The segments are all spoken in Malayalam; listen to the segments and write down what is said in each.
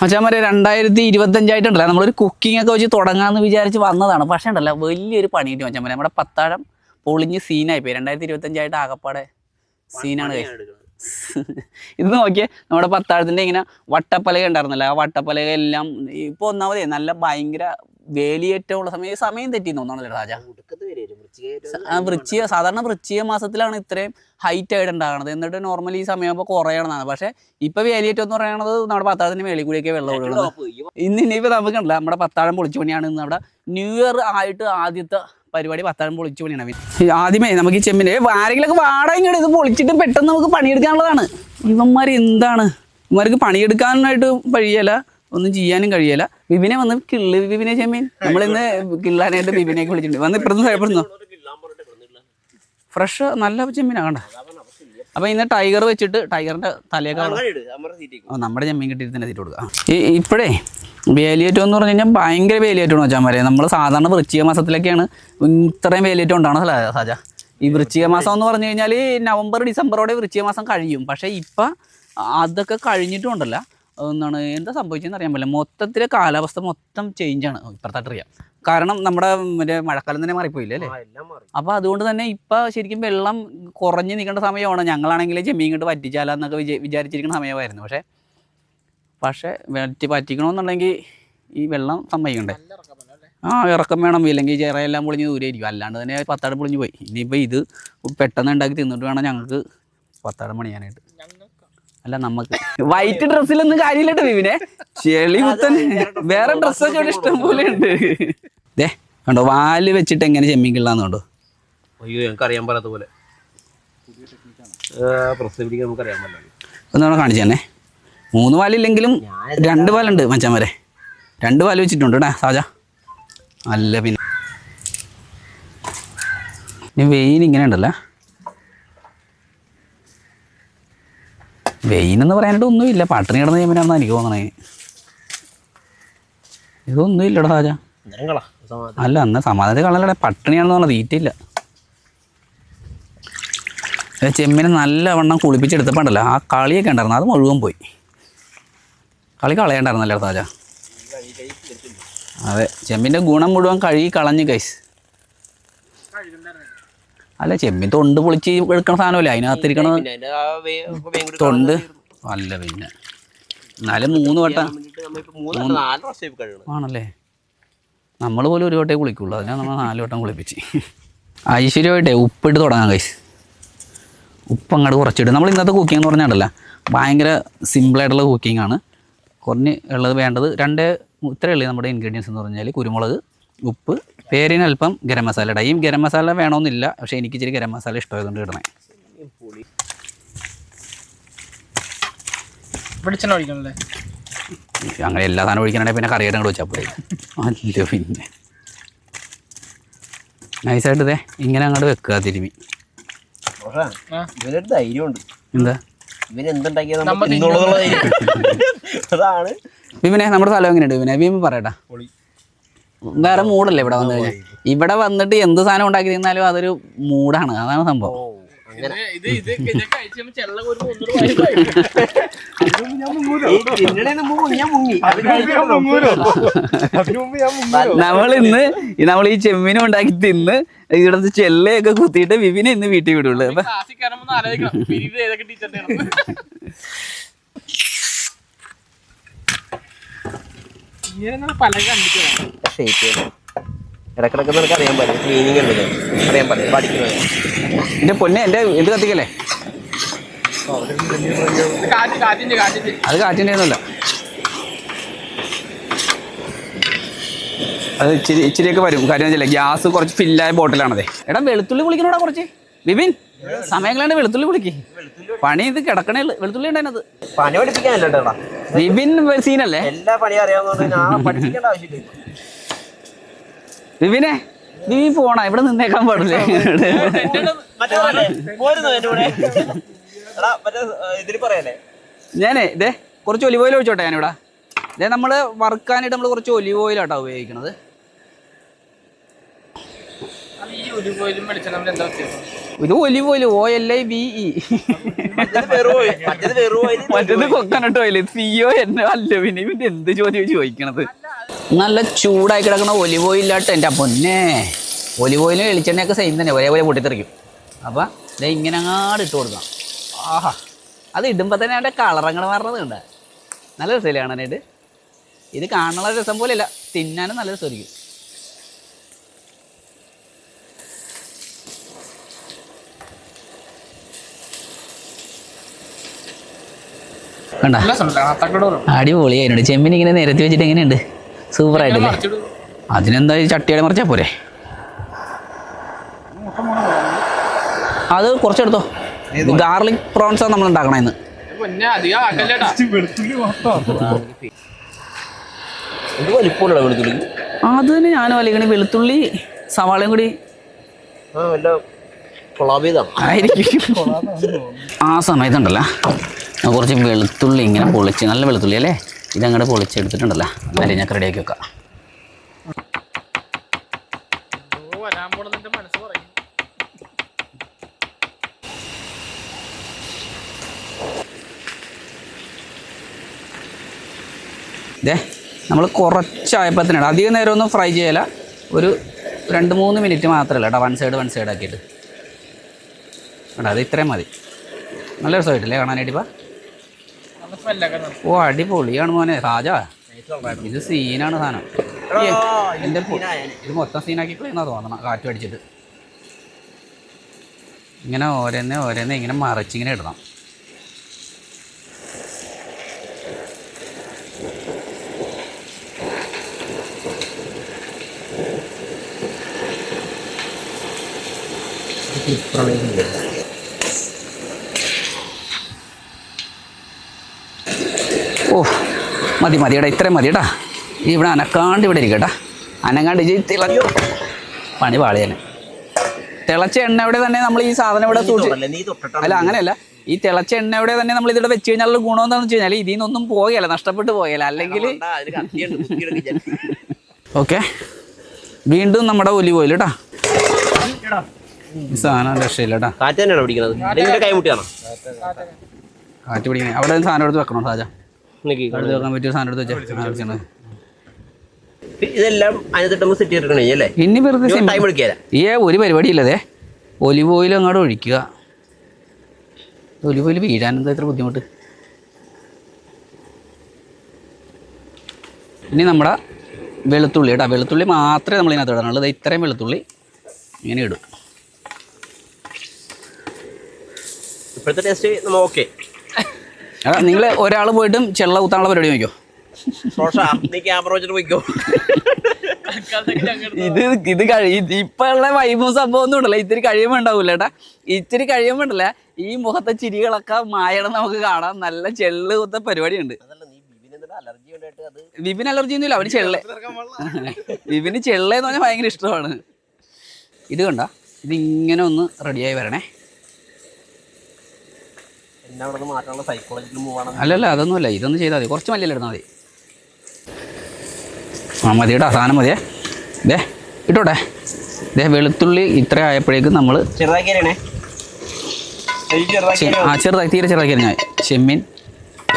മച്ചാമാരെ രണ്ടായിരത്തി ഇരുപത്തഞ്ചായിട്ടുണ്ടല്ലോ നമ്മളൊരു കുക്കിംഗ് ഒക്കെ വെച്ച് തുടങ്ങാമെന്ന് വിചാരിച്ച് വന്നതാണ്. പക്ഷേ ഉണ്ടല്ലോ വലിയൊരു പണി കിട്ടി പറയാം നമ്മുടെ പത്താഴം പൊളിഞ്ഞ് സീനായി പോയി രണ്ടായിരത്തി ഇരുപത്തഞ്ചായിട്ട് ആകപ്പാടെ സീനാണ്. ഇത് നോക്കിയേ നമ്മുടെ പത്താഴത്തിന്റെ ഇങ്ങനെ വട്ടപ്പലക ഉണ്ടായിരുന്നല്ലോ. ആ വട്ടപ്പലക എല്ലാം ഇപ്പോൾ ഒന്നാമതേ നല്ല ഭയങ്കര വേലിയേറ്റമുള്ള സമയം സമയം തെറ്റി തോന്നാണല്ലോ രാജാ? വൃശ്ചിക സാധാരണ വൃശ്ചിക മാസത്തിലാണ് ഇത്രയും ഹൈറ്റ് ആയിട്ട് ഉണ്ടാകുന്നത്. എന്നിട്ട് നോർമലി ഈ സമയമാകുമ്പോൾ കുറയണതാണ് പക്ഷെ ഇപ്പൊ വേലിയേറ്റം എന്ന് പറയുന്നത് നമ്മുടെ പത്താഴത്തിന്റെ മേളിൽ കൂടിയൊക്കെ വെള്ളം ഒഴുകുന്നത്. ഇന്ന് ഇനിയിപ്പോ നമുക്ക് ഉണ്ടല്ലോ നമ്മുടെ പത്താഴം പൊളിച്ചു പണിയാണ് ഇന്ന് അവിടെ ന്യൂ ഇയർ ആയിട്ട് ആദ്യത്തെ പരിപാടി പത്താഴം പൊളിച്ചു പണിയാണ് ആദ്യമേ നമുക്ക് ഈ ചെമ്മിന് ആരെങ്കിലൊക്കെ വാടക ഇങ്ങോട്ട് ഇത് പൊളിച്ചിട്ട് പെട്ടെന്ന് നമുക്ക് പണിയെടുക്കാനുള്ളതാണ്. ഇവന്മാർ എന്താണ്? ഇവന്മാർക്ക് പണിയെടുക്കാനായിട്ട് കഴിയല ഒന്നും ചെയ്യാനും കഴിയല. വിപിനെ വന്ന് കിള്ളി വിപിനെ ചെമ്മീൻ. നമ്മളിന്ന് കിള്ളാനായിട്ട് വിപിനെ വിളിച്ചിട്ടുണ്ട്. വന്ന് ഇപ്പുറത്ത് ഭയപ്പെടുന്നു ഫ്രഷ് നല്ല ചെമ്മീനാ കണ്ട അപ്പൊ ഇന്ന് ടൈഗർ വെച്ചിട്ട് ടൈഗറിന്റെ തലയൊക്കെ നമ്മുടെ ചെമ്മീൻ കിട്ടിയിട്ട് തന്നെ തീറ്റ് കൊടുക്കാം. ഇപ്പോഴേ വേലിയേറ്റം എന്ന് പറഞ്ഞു കഴിഞ്ഞാൽ ഭയങ്കര വേലിയേറ്റമാണ് വെച്ചാൽ മതി നമ്മൾ സാധാരണ വൃശ്ചിക മാസത്തിലൊക്കെയാണ് ഇത്രയും വേലിയേറ്റം ഉണ്ടാണ് സാജ? ഈ വൃശ്ചിക മാസം എന്ന് പറഞ്ഞു കഴിഞ്ഞാൽ നവംബർ ഡിസംബറോടെ വൃശ്ചിക മാസം കഴിയും. പക്ഷേ ഇപ്പം അതൊക്കെ കഴിഞ്ഞിട്ടുണ്ടല്ല എന്താണ് എന്താ സംഭവിച്ചതെന്ന് അറിയാൻ പറ്റില്ല. മൊത്തത്തിലെ കാലാവസ്ഥ മൊത്തം ചേഞ്ചാണ് ഇപ്പുറത്തായിട്ട് അറിയാം. കാരണം നമ്മുടെ മറ്റേ മഴക്കാലം തന്നെ മാറിപ്പോയില്ലേ അല്ലേ? അപ്പോൾ അതുകൊണ്ട് തന്നെ ഇപ്പം ശരിക്കും വെള്ളം കുറഞ്ഞു നിൽക്കേണ്ട സമയമാണ്. ഞങ്ങളാണെങ്കിൽ ചെമ്മീൻ കണ്ട് പറ്റിച്ചാലെന്നൊക്കെ വിചാ വിചാരിച്ചിരിക്കുന്ന സമയമായിരുന്നു. പക്ഷേ പക്ഷേ വെറ്റി പറ്റിക്കണമെന്നുണ്ടെങ്കിൽ ഈ വെള്ളം സമ്മതിക്കണ്ടേ? ആ ഇറക്കം വേണം. ഇല്ലെങ്കിൽ ചിറയെല്ലാം പൊളിഞ്ഞ് ദൂരെയായിരിക്കും. അല്ലാണ്ട് തന്നെ പത്താട് പൊളിഞ്ഞ് പോയി. ഇനിയിപ്പോൾ ഇത് പെട്ടെന്ന് ഉണ്ടാക്കി തിന്നിട്ട് വേണം ഞങ്ങൾക്ക് പത്താടം പണിയാനായിട്ട്. അല്ല നമുക്ക് വൈറ്റ് ഡ്രസ്സിലൊന്നും കാര്യമില്ലട്ടോ വിവിനെ ചെളി കുത്തൻ വേറെ ഡ്രസ്സൊക്കെ ഇവിടെ ഇഷ്ടം പോലെ ഉണ്ട്. ദേ കണ്ടോ വാൽ വെച്ചിട്ട് എങ്ങനെ ചെമ്മീൻ കിള്ളാന്ന് കണ്ടോ? അയ്യോ ഞങ്ങൾക്ക് അറിയാൻ പാടാത്ത പോലെ. ഒന്നാണ് കാണിച്ചു തന്നെ. മൂന്ന് പാലില്ലെങ്കിലും രണ്ട് പാലുണ്ട് മച്ചാൻ വരെ. രണ്ട് പാൽ വെച്ചിട്ടുണ്ട് കേട്ടോ സാജ. അല്ല പിന്നെ. വെയിൽ വെയിൻ ഇങ്ങനെ ഉണ്ടല്ലോ. വെയിൻ എന്ന് പറയാനായിട്ട് ഒന്നുമില്ല. പട്ടിണി കിടന്ന ചെയ്യുമ്പോഴാണെന്ന് എനിക്ക് തോന്നണേ. ഇതൊന്നും ഇല്ലടാ സാജ അല്ല അന്ന് സമാധാനത്തിൽ കളലടെ പട്ടിണിയാണെന്ന് പറഞ്ഞാൽ തീറ്റില്ല. ചെമ്മിനെ നല്ലവണ്ണം കുളിപ്പിച്ചെടുത്തപ്പോണ്ടല്ലോ ആ കളിയൊക്കെ ഉണ്ടായിരുന്നു. അത് മുഴുവൻ പോയി. കളി കളയണ്ടായിരുന്നല്ലേ താജ അതെ ചെമ്മിന്റെ ഗുണം മുഴുവൻ കഴുകി കളഞ്ഞു കൈസ് അല്ല ചെമ്മീൻ തൊണ്ട് പൊളിച്ച് എടുക്കണ സാധനമല്ലേ? അതിനകത്തിരിക്കണ തൊണ്ട്. അല്ല പിന്നെ. എന്നാലും മൂന്ന് വട്ടം. ആണല്ലേ? നമ്മൾ പോലും ഒരു വട്ടേ കുളിക്കുള്ളൂ. അതിനാ നമ്മൾ നാല് വട്ടം കുളിപ്പിച്ച്. ഐശ്വര്യമായിട്ടേ ഉപ്പിട്ട് തുടങ്ങാം കൈസ് ഉപ്പ് അങ്ങോട്ട് കുറച്ചിട്ട് നമ്മൾ ഇന്നത്തെ കുക്കിംഗ് എന്ന് പറഞ്ഞാണ്ടല്ല ഭയങ്കര സിമ്പിളായിട്ടുള്ള കുക്കിംഗ് ആണ്. കുറഞ്ഞ് ഉള്ളത് വേണ്ടത് രണ്ട് ഇത്രയേ ഉള്ളൂ നമ്മുടെ ഇൻഗ്രീഡിയൻസ് എന്ന് പറഞ്ഞാൽ കുരുമുളക് ഉപ്പ് പേരിന് അല്പം ഗരം മസാല ഇടാം. ഈ ഗരം മസാല വേണമെന്നില്ല പക്ഷേ എനിക്ക് ഇച്ചിരി ഗരം മസാല ഇഷ്ടമായതുകൊണ്ട് ഇടണേ. പുളി വെളിച്ചെണ്ണ ഒഴിക്കണല്ലേ? അങ്ങനെ എല്ലാ സാധനം ഒഴിക്കണേ പിന്നെ കറി അങ്ങോട്ട് വെച്ചാൽ പോയി അല്ല പിന്നെ. നൈസായിട്ട് ഇതേ ഇങ്ങനെ അങ്ങോട്ട് വെക്കുക തിരുമി. ഇവനൊരു ധൈര്യമുണ്ട്. എന്താ? ധൈര്യം. അതാണ്. വിപിനെ നമ്മുടെ സ്ഥലം എങ്ങനെയുണ്ട് വിപിനെ വിപിൻ പറയട്ടാ പൊളി. വേറെ മൂടല്ലേ ഇവിടെ വന്നു കഴിഞ്ഞാൽ? ഇവിടെ വന്നിട്ട് എന്ത് സാധനം ഉണ്ടാക്കി തിന്നാലും അതൊരു മൂടാണ് അതാണ് സംഭവം. നമ്മളിന്ന് ഇന്ന് നമ്മൾ ഈ ചെമ്മീനും ഉണ്ടാക്കി തിന്ന് ഇവിടുത്തെ ചെല്ലയൊക്കെ കുത്തിയിട്ട് വിപിനെ ഇന്ന് വീട്ടിൽ വിടുള്ളൂ. അപ്പൊ ഷേപ്പ് ചെയ്യണം. ഇടക്കിടക്ക് നിനക്ക് അറിയാൻ പറ്റും ക്ലീനിങ് ഉണ്ടല്ലോ അറിയാൻ പറ്റും പഠിക്കുന്നത്. എന്റെ പൊന്നെ എന്റെ ഇത് കത്തിക്കല്ലേ? അത് കാറ്റിന്റെ ഒന്നുമല്ല അത് ഇച്ചിരി ഇച്ചിരിയൊക്കെ വരും. കാര്യം വെച്ചാൽ ഗ്യാസ് കുറച്ച് ഫില്ലായ ബോട്ടിലാണതേ. എടാ വെളുത്തുള്ളി കുളിക്കണോടാ കുറച്ച്? വിപിൻ സമയങ്ങളാണ് വെളുത്തുള്ളി കുളിക്ക്. പണി ഇത് കിടക്കണേ ഉള്ളു. വെളുത്തുള്ളി ഉണ്ടായിരുന്നത് പണി പഠിപ്പിക്കാനല്ല വിപിൻ സീനല്ലേ? എല്ലാ പണിയും അറിയാവുന്നതുകൊണ്ട് ഞാൻ ആവശ്യമില്ല. നീ പോണ? ഇവിടെ നിന്നേക്കാൻ പാടില്ലേ? ഞാനേ ഇതേ കുറച്ച് ഒലിവ് ഓയിൽ ഒഴിച്ചോട്ടെ ഞാനിവിടെ. ഇതേ നമ്മൾ വറുക്കാനായിട്ട് നമ്മൾ കുറച്ച് ഒലിവ് ഓയിലാട്ടോ ഉപയോഗിക്കണത്. ഈ വെളിച്ചെണ്ണ എന്താ വ്യത്യാസം? ഇത് olive oil O L I B E മറ്റേത് കൊക്കനട്ട് ഓയിൽ. സിഒ എന്നെ അല്ല പിന്നെ ഇവന്റെ എന്ത് ചോദ്യം ചോദിക്കണത്? നല്ല ചൂടായി കിടക്കണ ഒലിവ് ഓയിലാട്ട് എന്റെ പൊന്നെ. ഒലിവ് ഓയിലും വെളിച്ചെണ്ണയൊക്കെ സെയിം തന്നെ ഒരേപോലെ പൊട്ടിത്തെറിക്കും. അപ്പം ഇത് ഇങ്ങനെ അങ്ങാട് ഇട്ട് കൊടുക്കാം. ആഹാ. അത് ഇടുമ്പോൾ തന്നെ അതിന്റെ കളറങ്ങൾ മാറുന്നത് കണ്ട. നല്ല രസമില്ല കാണാനായിട്ട്? ഇത് കാണാനുള്ള രസം പോലെയല്ല തിന്നാനും നല്ല രസമായിരിക്കും കണ്ട? അടിപൊളി അതിനോട് ചെമ്മിന് ഇങ്ങനെ നിരത്തി വെച്ചിട്ട് എങ്ങനെയുണ്ട്? സൂപ്പർ ആയിട്ടില്ലേ? അതിനെന്താ ഈ ചട്ടിയുടെ മറിച്ചാൽ പോരെ? അത് കുറച്ചെടുത്തോ. ഗാർലിക് പ്രോൺസ് നമ്മൾ ഉണ്ടാക്കണ ഇന്ന്. അത് തന്നെ ഞാൻ അല്ലെങ്കിൽ വെളുത്തുള്ളി സവാളയും കൂടി. ആ സമയത്തുണ്ടല്ലോ. കുറച്ച് വെളുത്തുള്ളി ഇങ്ങനെ പൊളിച്ച് നല്ല വെളുത്തുള്ളി അല്ലേ? ഇതങ്ങോട്ട് പൊളിച്ചെടുത്തിട്ടുണ്ടല്ലോ. അല്ലേ ഞാൻ റെഡിയാക്കി വെക്കാം. ഇതേ നമ്മൾ കുറച്ചായപ്പത്തിനാണ്. അധികം നേരം ഒന്നും ഫ്രൈ ചെയ്യല. ഒരു രണ്ട് മൂന്ന് മിനിറ്റ് മാത്രമല്ല കേട്ടോ വൺ സൈഡ് വൺ സൈഡ് ആക്കിയിട്ട്. കേട്ടോ അത് ഇത്രയും മതി. നല്ല രസമായിട്ടില്ലേ കാണാനായിട്ട് ഇപ്പം? ഓ അടിപൊളിയാണ് മോനെ രാജാ. ഇത് സീനാണ് സാധനം. എന്റെ ഇത് മൊത്തം സീനാക്കി കളയുന്ന തോന്നണം കാറ്റ് അടിച്ചിട്ട്. ഇങ്ങനെ ഓരോന്നെ ഓരോന്നെ ഇങ്ങനെ മറിച്ചിങ്ങനെ ഇടണം. ഓ മതി മതി എടാ ഇത്രയും മതി കേട്ടാ ഈ ഇവിടെ അനക്കാണ്ട് ഇവിടെ ഇരിക്കട്ടാ അനങ്ങാണ്ട് ഇജി തിള പണി പാളിയാണ് തിളച്ച എണ്ണ എവിടെ തന്നെ നമ്മൾ ഈ സാധനം ഇവിടെ സൂക്ഷിച്ചു അല്ല അങ്ങനെയല്ല. ഈ തിളച്ച എണ്ണ എവിടെ തന്നെ നമ്മൾ ഇതിവിടെ വെച്ച് കഴിഞ്ഞാൽ ഗുണം എന്താണെന്ന് വെച്ച് കഴിഞ്ഞാൽ ഇതിൽ നിന്നൊന്നും പോകല നഷ്ടപ്പെട്ട് പോകല. അല്ലെങ്കിൽ ഓക്കെ. വീണ്ടും നമ്മുടെ ഒലിവ് ഓയിൽ കേട്ടാ സാധനം രക്ഷയില്ലാറ്റ് കാറ്റ് തന്നെയാണോ പിടിക്കുന്നത് നിന്റെ കൈ കാറ്റ് പിടിക്കണേ. അവിടെ സാധനം എടുത്ത് വെക്കണം സാജ? നിനക്ക് എടുത്ത് വെക്കാൻ പറ്റിയ സാധനം എടുത്ത് വെച്ചാൽ ഇതെല്ലാം അതിനകത്തിട്ട് സെറ്റ് ചെയ്തിട്ടുണ്ടേ അല്ലേ? ഇനി വെറുതെ. ടൈം ഈ ഒരു പരിപാടിയില്ലതേ ഒലിവ് ഓയിൽ അങ്ങോട്ട് ഒഴിക്കുക. ഒലിവ് ഓയിൽ വീഴാൻ എന്താ ഇത്ര ബുദ്ധിമുട്ട്? ഇനി നമ്മുടെ വെളുത്തുള്ളി കേട്ടോ. വെളുത്തുള്ളി മാത്രമേ നമ്മൾ ഇതിനകത്ത് ഇടാനുള്ളൂ. ദേ ഇത്രയും വെളുത്തുള്ളി ഇങ്ങനെ ഇടും. ഇപ്പോഴത്തെ ടേസ്റ്റ് നമ്മൾ ഓക്കെ നിങ്ങൾ ഒരാൾ പോയിട്ടും ചെള്ള കുത്താനുള്ള പരിപാടി നോക്കിയോ ഇത് ഇത് കഴി ഇപ്പൊ ഉള്ള വൈബും സംഭവം ഒന്നും ഉണ്ടല്ലോ. ഇത്തിരി കഴിയുമ്പോൾ ഉണ്ടാവൂല ഏട്ടാ ഇത്തിരി കഴിയുമ്പോൾ ഉണ്ടല്ല. ഈ മുഖത്തെ ചിരികളൊക്കെ മായണം നമുക്ക് കാണാം. നല്ല ചെള്ള് കുത്ത പരിപാടിയുണ്ട്. ഉണ്ട് നീ ബിബിന് അലർജി ഉണ്ടായിട്ട് അത് വിപിൻ അലർജി ഒന്നുമില്ല അവന് ചെള്ള. വിപിന് ചെള്ളെന്ന് പറഞ്ഞാൽ ഭയങ്കര ഇഷ്ടമാണ്. ഇത് കണ്ട? ഇത് ഇങ്ങനെ ഒന്ന് റെഡിയായി വരണേ. എന്നെ അവിടെ നിന്ന് മാറ്റാനുള്ള അല്ലല്ല അതൊന്നുമല്ല. ഇതൊന്ന് ചെയ്താൽ മതി. കുറച്ച് മല്ലിയല്ല ഇടുന്നാൽ മതി. ആ മതി കേട്ടോ സാധനം മതിയേ. ദേ ഇട്ടോട്ടെ. ദേ വെളുത്തുള്ളി ഇത്ര ആയപ്പോഴേക്കും നമ്മൾ ആ ചെറുതാക്കി തീരെ ചെറുതാക്കി ഞാൻ ചെമ്മീൻ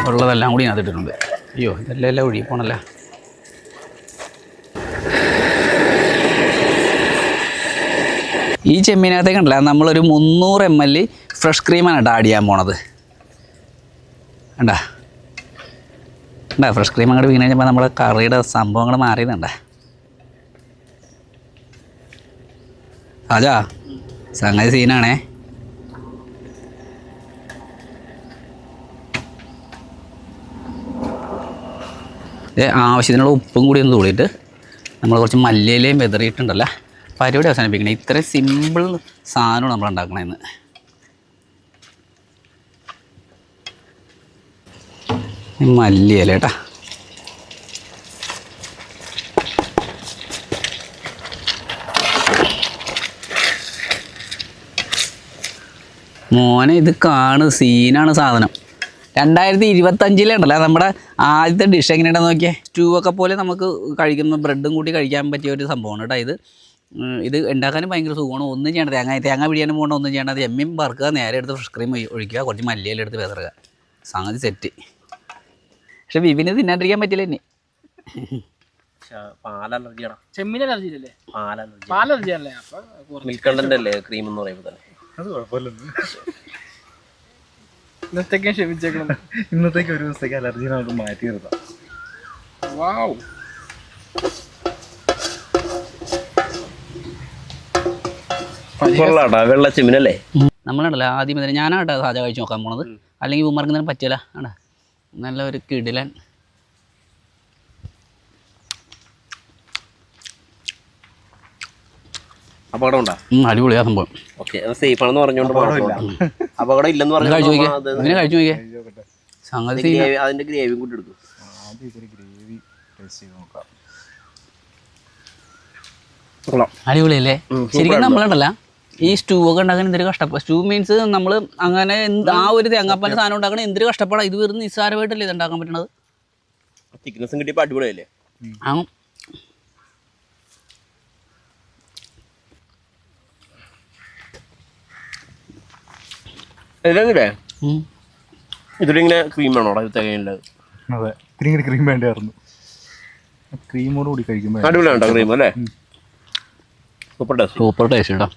ഉള്ളതെല്ലാം കൂടി ഞാൻ ഇട്ടിട്ടുണ്ട്. അയ്യോ ഇതെല്ലാം എല്ലാം ഒഴുകി പോണല്ലേ? ഈ ചെമ്മീനകത്തേക്കുണ്ടല്ല നമ്മളൊരു മുന്നൂറ് എം എൽ ഫ്രഷ് ക്രീമാണ് കേട്ടോ ആഡ് ചെയ്യാൻ പോണത്. കണ്ടാ? ഉണ്ടാ ഫ്രഷ് ക്രീം അങ്ങോട്ട് വീണ് കഴിഞ്ഞപ്പോൾ നമ്മുടെ കറിയുടെ സംഭവങ്ങൾ മാറിയതുണ്ടാ അതാ സംഗതി സീനാണേ. ആവശ്യത്തിനുള്ള ഉപ്പും കൂടി ഒന്ന് തൂളിയിട്ട് നമ്മൾ കുറച്ച് മല്ലിയിലയും വെതറിയിട്ടുണ്ടല്ലോ. പരിപാടി അവസാനിപ്പിക്കണേ. ഇത്രയും സിമ്പിൾ സാധനമാണ് നമ്മൾ ഉണ്ടാക്കണേന്ന് മല്ലിയില കേട്ടാ മോനെ ഇത് കാണ് സീനാണ് സാധനം. രണ്ടായിരത്തി ഇരുപത്തഞ്ചിലുണ്ടല്ലോ നമ്മുടെ ആദ്യത്തെ ഡിഷ് എങ്ങനെയാണെന്ന് നോക്കിയേ? സ്റ്റൂ ഒക്കെ പോലെ നമുക്ക് കഴിക്കുന്ന ബ്രെഡും കൂട്ടി കഴിക്കാൻ പറ്റിയ ഒരു സംഭവമാണ് കേട്ടോ ഇത്. ഇത് ഉണ്ടാക്കാനും ഭയങ്കര സുഖമാണ്. ഒന്നും ചെയ്യേണ്ട തേങ്ങ തേങ്ങ പിടിയാനും പോകണ്ട ഒന്നും ചെയ്യേണ്ടത്. എമ്മയും വറുക്കുക നേരെ എടുത്ത് ഫ്രഷ് ക്രീം ഒഴിക്കുക കുറച്ച് മല്ലിയിലെടുത്ത് വിതറുക സംഗതി സെറ്റ് പക്ഷെ വിവിന് തിന്നാണ്ടിരിക്കാൻ പറ്റില്ല എന്നെ പാലലർജിയാടാ. ചെമ്മീൻ അലർജി ഇല്ലല്ലേ അല്ലേ അപ്പൊ കുറച്ച് മിൽക്ക് കണ്ടന്റ് അല്ലേ ക്രീം എന്ന് പറയുമ്പോൾ തന്നെ? അത് കുഴപ്പമില്ലെന്ന് ഇന്നത്തേക്ക് ക്ഷമിച്ചേക്കണം. ഇന്നത്തേക്ക് ഒരു ദിവസത്തേക്ക് അലർജി നമുക്ക് മാറ്റി നിർത്താം. വാവ് കൊള്ളാട്ടാ വെള്ള ചെമ്മിനല്ലേ? നമ്മളുണ്ടല്ലോ ആദ്യം ഞാൻ ഞാനാട്ടോ സാജ കഴിച്ചു നോക്കാൻ പോണത്. അല്ലെങ്കിൽ ഉമ്മർക്ക് പറ്റില്ല ആടാ നല്ല ഒരു കിടിലൻ. അപകടം ഉണ്ടാ ഉം, അടിപൊളിയാ സംഭവം. ഓക്കെ സേഫ് ആണെന്ന് പറഞ്ഞുകൊണ്ട് അപകടം ഇല്ലെന്ന് ഇങ്ങനെ കഴിച്ചു നോക്കിയേ. പറഞ്ഞു കഴിച്ചു നോക്കിയേ. സംഗതി. അതിന്റെ ഗ്രേവിയും കൂടി എടുക്കും. ആദ്യം ഇതിന് ഗ്രേവി ടേസ്റ്റ് ചെയ്ത് നോക്കാം. കൊള്ളാം. അടിപൊളിയല്ലേ? ശരിക്കും നമ്മളുണ്ടല്ല ഈ സ്റ്റൂ ഒക്കെ ഉണ്ടാക്കാൻ എന്തൊരു കഷ്ടപ്പാട് സ്റ്റൂ മീൻസ് നമ്മൾ അങ്ങനെ ആ ഒരു തേങ്ങാപ്പാന്റെ സാധനം ഉണ്ടാക്കണ എന്തൊരു കഷ്ടപ്പാടാണ് ഇത് വെറും നിസ്സാരമായിട്ടല്ലേ ഇത് ഉണ്ടാക്കാൻ പറ്റണത്? തിക്നെസ്സും കിട്ടിയപ്പോൾ അടിപൊളിയല്ലേ? ആ. ഇതല്ലേ. ഇതിലിങ്ങനെ ക്രീം ആണോ ഇത് തികയുള്ളത് അതെ. ഇത്തിരി ക്രീം വേണ്ടായിരുന്നു. ക്രീമോട് കൂടി കഴിക്കുമ്പോൾ അടിപൊളിയാണ് ക്രീം അല്ലേ? സൂപ്പർ ടേസ്റ്റ് സൂപ്പർ ടേസ്റ്റ് കേട്ടോ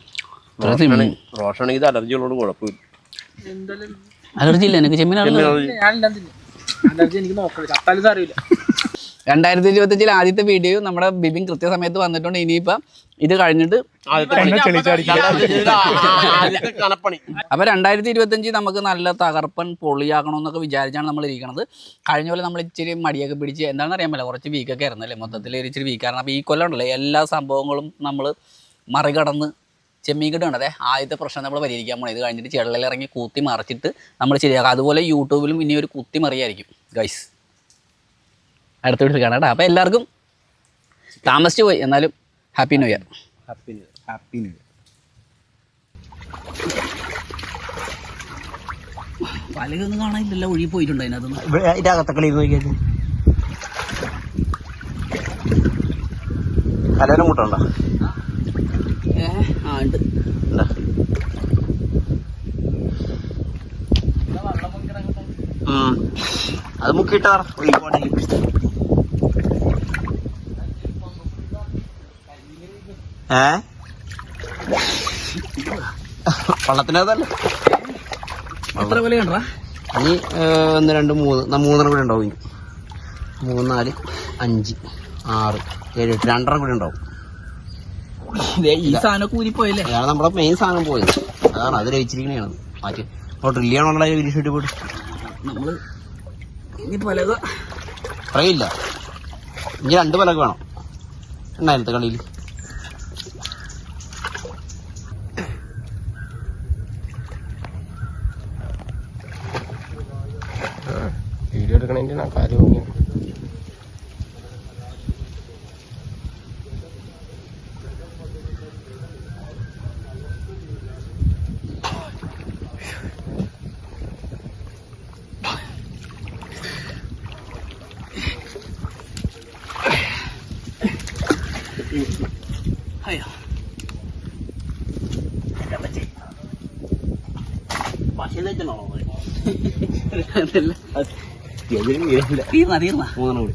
റോഷാണെങ്കിൽ ഇത് അലർജി ഉള്ളതുകൊണ്ട് കുഴപ്പമില്ല. അലർജി ഇല്ല? എനിക്ക് ചെമ്മീൻ അലർജി? ഞാൻ ഉണ്ടാകുന്നില്ല അലർജി എനിക്ക് സാറിയില്ല രണ്ടായിരത്തി ഇരുപത്തഞ്ചിൽ ആദ്യത്തെ വീഡിയോ നമ്മുടെ ബിബിൻ കൃത്യസമയത്ത് വന്നിട്ടുണ്ട്. ഇനിയിപ്പം ഇത് കഴിഞ്ഞിട്ട് അപ്പൊ രണ്ടായിരത്തി ഇരുപത്തഞ്ച് നമുക്ക് നല്ല തകർപ്പൻ പൊളിയാക്കണമെന്നൊക്കെ വിചാരിച്ചാണ് നമ്മൾ ഇരിക്കുന്നത് കഴിഞ്ഞ പോലെ നമ്മൾ ഇച്ചിരി മടിയൊക്കെ പിടിച്ച് എന്താണെന്ന് അറിയാൻ പറ്റില്ല. കുറച്ച് വീക്കൊക്കെ ആയിരുന്നല്ലേ? മൊത്തത്തിൽ ഇച്ചിരി വീക്കായിരുന്നു അപ്പൊ ഈ കൊല്ലം ഉണ്ടല്ലോ എല്ലാ സംഭവങ്ങളും നമ്മൾ മറികടന്ന് ചെമ്മീൻ അതെ ആദ്യത്തെ പ്രശ്നം നമ്മൾ പരിഹരിക്കാൻ പോകണം ഇത് കഴിഞ്ഞിട്ട് ചെള്ളലിറങ്ങി കൂത്തി മറിച്ചിട്ട് നമ്മൾ ശരിയാക്കാം. അതുപോലെ യൂട്യൂബിലും ഇനി ഒരു കുത്തി മറിയായിരിക്കും ഗൈസ് അടുത്ത വീട്ടിൽ കാണാം കേട്ടോ. അപ്പോൾ എല്ലാവർക്കും താമസിച്ച് പോയി. എന്നാലും happy new year happy new happy new year പലകൊന്നും കാണാനില്ലല്ലോ. ഒഴുകി പോയിട്ടുണ്ട് അതിനകത്തുനിന്ന് ഇതിന്റെ അകത്തക്കളി നോക്കിയാൽ കലേനം കൂട്ടണ്ട ഏ ആ അത് മുക്കിട്ടാർ ഏ? വള്ളത്തിനകത്തല്ലേ എത്ര വില ഇനി ഒന്ന് രണ്ട് മൂന്ന്. മൂന്നര മൂന്നെണ്ണം കൂടെ ഉണ്ടാവും ഇനി. മൂന്ന് നാല് അഞ്ച് ആറ് ഏഴ് എട്ട്. രണ്ടെണ്ണം കൂടെ ഉണ്ടാവും. ഈ സാധനം കൂരിപ്പോയല്ലേ അതാണ് നമ്മുടെ മെയിൻ സാധനം പോയത്. അതാണ് അത് ലഭിച്ചിരിക്കണതാണ് മാറ്റി അപ്പോൾ ഡ്രില്ല് ചെയ്യണമല്ലോ വിരിച്ചിട്ട് പോയിട്ട്. നമ്മൾ ഇനി പലക പറയില്ല ഇനി രണ്ട് പലക വേണം. ഉണ്ടായിരുന്നത്തെ കളിയിൽ വീഡിയോ എടുക്കണേന്റെ കാര്യം തീർന്ന തീർന്ന മൂന്നെണ്ണം കൂടി